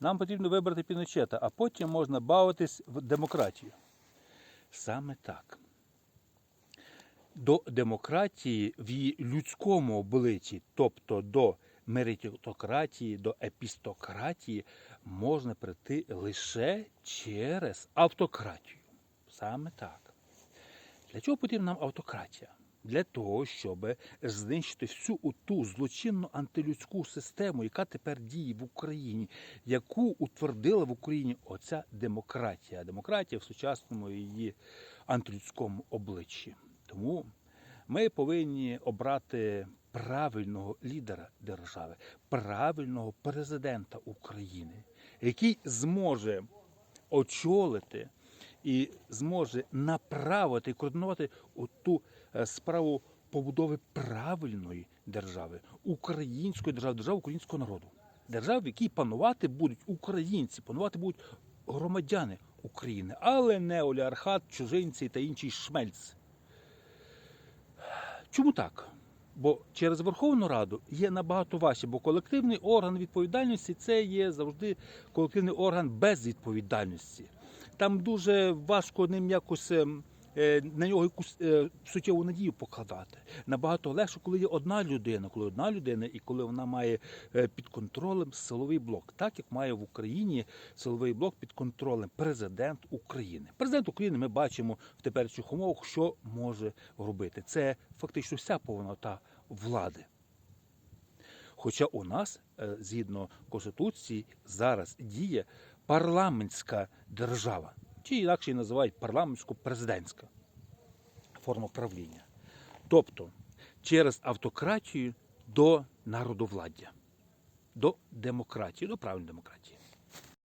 Нам потрібно вибрати Піночета, а потім можна бавитись в демократію. Саме так. До демократії в її людському обличчі, тобто до меритократії, до епістократії, можна прийти лише через автократію. Саме так. Для чого потрібна нам автократія? Для того, щоб знищити всю ту злочинну антилюдську систему, яка тепер діє в Україні, яку утвердила в Україні оця демократія. Демократія в сучасному її антилюдському обличчі. Тому ми повинні обрати правильного лідера держави, правильного президента України, який зможе очолити і зможе направити і координувати ту справу побудови правильної держави, української держави, держави українського народу. Держави, в якій панувати будуть українці, панувати будуть громадяни України, але не олігархат, чужинці та інший шмельц. Чому так? Бо через Верховну Раду є набагато важче, бо колективний орган відповідальності це є завжди колективний орган без відповідальності. Там дуже важко ним якось ем, е, на нього якусь е, суттєву надію покладати. Набагато легше, коли є одна людина, коли одна людина і коли вона має е, під контролем силовий блок, так як має в Україні силовий блок під контролем президент України. Президент України ми бачимо в теперішніх умовах, що може робити. Це фактично вся повнота влади. Хоча у нас, е, згідно Конституції, зараз діє парламентська держава, чи інакше називають парламентсько-президентська форма правління. Тобто через автократію до народовладдя, до демократії, до правильної демократії.